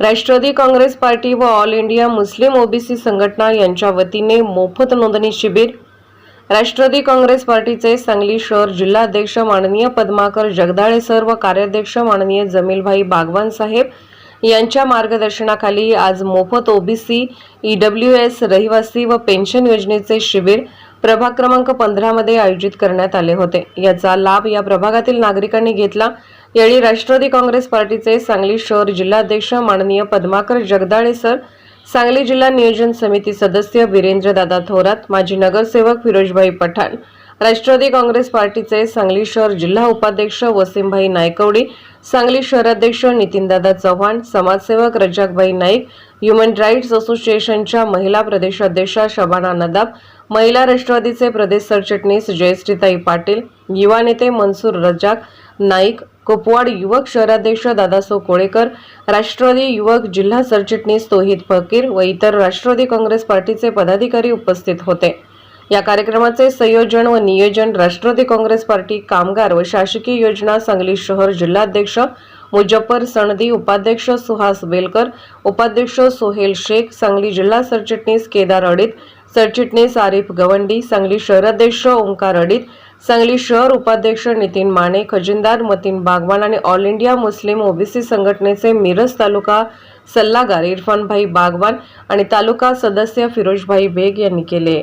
Rashtrawadi Congress party व all India Muslim OBC संघटना यांच्या वतीने मोफत नोंदणी शिबिर. राष्ट्रवादी काँग्रेस पार्टीचे सांगली शहर जिल्हाध्यक्ष माननीय पद्माकर जगदाळे सर व कार्याध्यक्ष माननीय जमीलभाई बागवान साहेब यांच्या मार्गदर्शनाखाली आज मोफत ओबीसी ईडब्ल्यू एस रहिवासी व पेन्शन योजनेचे शिबिर प्रभाग क्रमांक पंधरामध्ये आयोजित करण्यात आले होते. याचा लाभ या प्रभागातील नागरिकांनी घेतला. यावेळी राष्ट्रवादी काँग्रेस पार्टीचे सांगली शहर जिल्हाध्यक्ष माननीय पद्माकर जगदाळे सर सांगली जिल्हा नियोजन समिती सदस्य वीरेंद्रदादा थोरात माजी नगरसेवक फिरोजभाई पठाण राष्ट्रवादी काँग्रेस पार्टीचे सांगली शहर जिल्हा उपाध्यक्ष वसीमभाई नायकवडी सांगली शहराध्यक्ष नितीनदादा चव्हाण समाजसेवक रजाकभाई नाईक ह्युमन राईट्स असोसिएशनच्या महिला प्रदेशाध्यक्षा शबाना नदाब महिला राष्ट्रवादीचे प्रदेश सरचिटणीस जयश्रीताई पाटील युवा नेते मनसूर रजाक नाईक कोपवाड युवक शहराध्यक्ष दादासो कोळेकर राष्ट्रवादी युवक जिल्हा सरचिटणीस तोहिद फकीर व इतर राष्ट्रवादी काँग्रेस पार्टीचे पदाधिकारी उपस्थित होते. या कार्यक्रमाचे संयोजन व नियोजन राष्ट्रवादी काँग्रेस पार्टी कामगार व शासकीय योजना सांगली शहर जिल्हाध्यक्ष मुजफ्फर सणदी उपाध्यक्ष सुहास बेलकर उपाध्यक्ष सोहेल शेख सांगली जिल्हा सरचिटणीस केदार अडीत सरचिटणीस आरिफ गवंडी सांगली शहराध्यक्ष ओंकार अडीत सांगली शहर उपाध्यक्ष नितीन माने खजिनदार मतीन बागवान आणि ऑल इंडिया मुस्लिम ओबीसी संघटनेचे मिरज तालुका सल्लागार इरफानभाई बागवान आणि तालुका सदस्य फिरोजभाई बेग यांनी केले.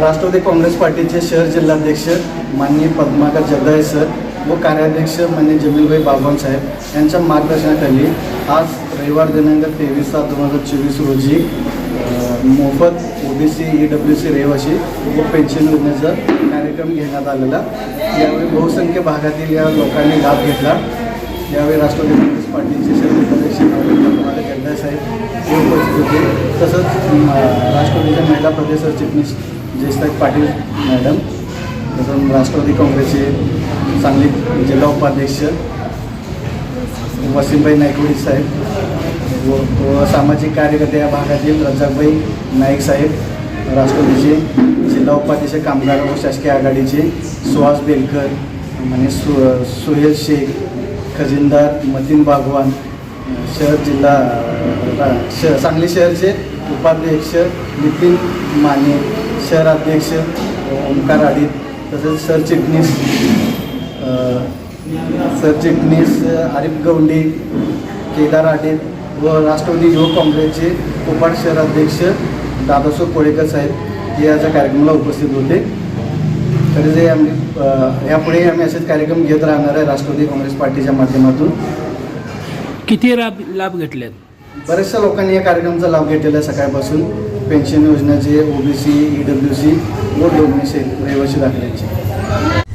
राष्ट्रवादी काँग्रेस पार्टीचे शहर जिल्हाध्यक्ष माननीय पद्माकर जगदाळे सर व कार्याध्यक्ष माननीय जमीलभाई बागवान साहेब यांच्या मार्गदर्शनाखाली आज रविवार दिनांक तेवीस सात दोन हजार चोवीस रोजी अ, मोफत ओबीसी ई डब्ल्यू सी रहिवासी व पेन्शन योजनेचा कार्यक्रम घेण्यात आलेला. यावेळी बहुसंख्य भागातील या लोकांनी लाभ घेतला. यावेळी राष्ट्रवादी काँग्रेस पार्टीचे शहर जिल्हाध्यक्ष साहेब हे उपस्थित होते. तसंच राष्ट्रवादीच्या महिला प्रदेश सरचिटणीस जयसाहेब पाटील मॅडम तसं राष्ट्रवादी काँग्रेसचे सांगली जिल्हा उपाध्यक्ष वसीमभाई नायकवडी साहेब व व सामाजिक कार्यकर्ते या भागातील रजाकभाई नाईक साहेब राष्ट्रवादीचे जिल्हा उपाध्यक्ष कामगार व शासकीय आघाडीचे सुहास बेलकर म्हणजे सु सुहेल शेख खजिनदार मतीन बागवान शहर जिल्हा श सांगली शहरचे उपाध्यक्ष नितीन माने शहराध्यक्ष ओंकार आडित तसेच सरचिटणीस सरचिटणीस आरिफ गवंडी केदार आडित व राष्ट्रवादी युवक काँग्रेसचे कोपाट शहराध्यक्ष दादासो कोळेकर साहेब हे याच्या कार्यक्रमाला उपस्थित होते. तरी जे आम्ही यापुढे आम्ही असेच कार्यक्रम घेत राहणार आहे राष्ट्रवादी काँग्रेस पार्टीच्या माध्यमातून. किती लाभ लाभ घेतलेत? बऱ्याचशा लोकांनी या कार्यक्रमाचा लाभ घेतलेला आहे सकाळपासून. पेन्शन योजना जे ओबीसी ई डब्ल्यू सी व डोमेसी रहिवासी दाखल्याचे